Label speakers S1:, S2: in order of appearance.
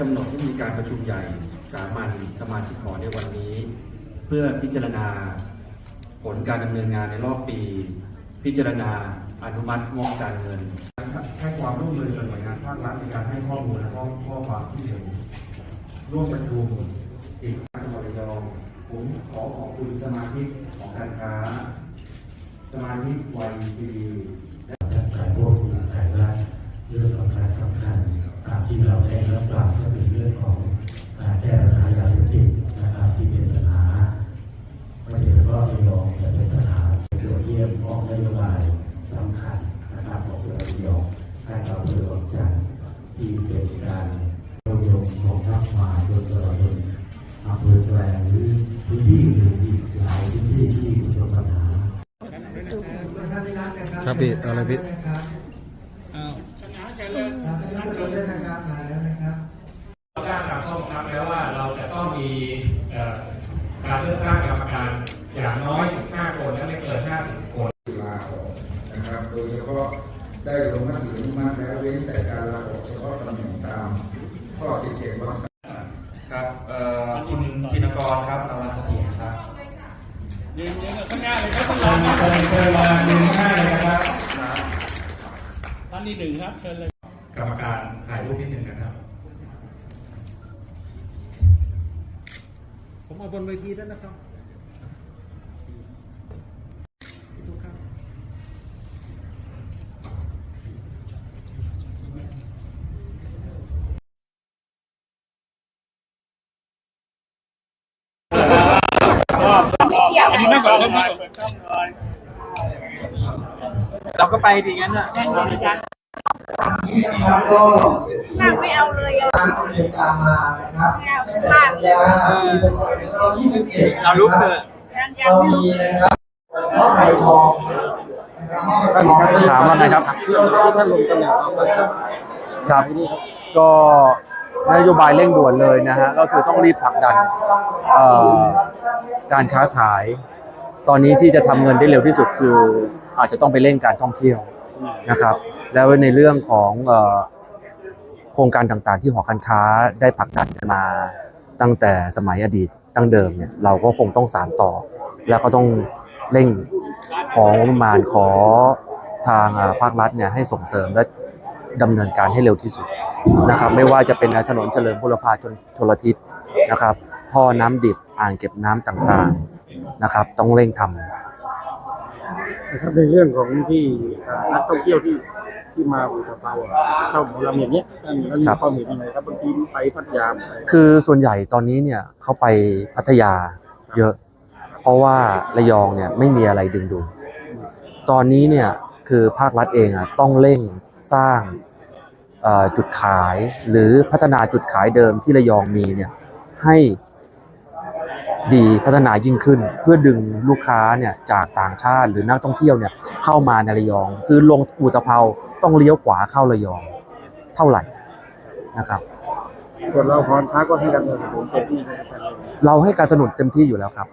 S1: กำหนดให้มีการประชุมใหญ่สามัญสมาชิกหอในวันนี้ เพื่อพิจารณาผลการดำเนินงานในรอบปี พิจารณาอนุมัติงบการเงินให้ความร่วมมือกับหน่วยงานภาครัฐในการให้ข้อมูลและข้อข้อความที่เห็นร่วมประชุมอีกครั้งจังหวัดระยองผมขอขอบคุณสมาชิกของการค้า สมาชิกวัยดี
S2: ที่เป็นการรวมรวมของทัพมาโดยตลอดจนอำเภอแกลงหรือพื้นที่อื่นๆอีกหลายพื้นที่ที่ประสบปัญหา
S3: ครับพี่เอาอะไรพี่
S4: เราได้ตามข้อบังคับแล้วว่าเราจะต้องมีเอ่อการเลือกตั้งกรรมการอย่างน้อย 15 คนและไม่เกิน 50 คน
S5: ลาออกนะครับโดยเฉพาะ ได้ลงมติอนุมัติแล้วเว้นแต่การลาออกเฉพาะตำแหน่งตาม ข้อ 17วรรค
S1: ครับเอ่อคุณธินกรครับรางวัลเสถียรครับ
S4: เชิญเชิญมายืนข้างเลยนะครับ
S6: ท่านที่หนึ่งครับเชิญเลย
S4: กรรมการถ่ายรูปนิดหนึ่งนะครับ
S3: ผมเอาบนเวทีด้วยนะครับทุกครับ
S6: เราก็ไปดีงั้นอะ
S7: ข้างไม่เอาเลยอะ
S8: ตามกำหนดการมานะครับ
S7: ไม่เอา
S8: ตั้ง
S7: ข้า
S8: แต่
S7: ง
S8: กันยาปีเรา21
S6: เราลุกเถอะ
S7: ยังยั
S8: เรา
S7: งไม่
S8: มี
S7: รู้
S8: นะครับข้อไข่ทอง
S3: ถามว่าไงครับครับก็นโยบายเร่งด่วนเลยนะฮะก็คือต้องรีบผลักดันเอ่อการค้าขาย ตอนนี้ที่จะทำเงินได้เร็วที่สุดคืออาจจะต้องไปเร่งการท่องเที่ยวนะครับ แล้วในเรื่องของโครงการต่างๆ ที่หอการค้าได้ผลักดันมาตั้งแต่สมัยอดีตตั้งเดิมเนี่ยเราก็คงต้องสานต่อ แล้วก็ต้องเร่งของประมาณขอทางภาครัฐเนี่ยให้ส่งเสริมและดำเนินการให้เร็วที่สุดนะครับ ไม่ว่าจะเป็นถนนเจริญบุรพาชนทรทิศนะครับ ท่อน้ำดิบอ่างเก็บน้ำต่างๆ นะครับ ต้องเร่งทำ
S9: นะครับในเรื่องของที่อ่านักท่องเที่ยวที่ที่มาอุตภาวอะเข้าหมอลำอย่างเนี้ยท่านท่านมี
S3: ครับ
S9: ความเห็นยังไงครับบางทีไปพัทยาไป
S3: คือส่วนใหญ่ตอนนี้เนี่ยเขาไปพัทยาเยอะ เพราะว่าระยองเนี่ยไม่มีอะไรดึงดูดตอนนี้เนี่ยคือภาครัฐเองอะต้องเร่งสร้างเอ่อจุดขายหรือพัฒนาจุดขายเดิมที่ระยองมีเนี่ยให้ ดีพัฒนายิ่งขึ้น เพื่อดึงลูกค้าเนี่ยจากต่างชาติหรือนักท่องเที่ยวเนี่ยเข้ามาในระยอง คือลงอุตภเปาต้องเลี้ยวขวาเข้าระยอง เท่าไหร่นะครับ
S9: ส่วนเราพรค้าก็ให้การสนับสนุนเต็มที่นะครับ
S3: เราให้การสนับสนุนเต็มที่อยู่แล้วครับ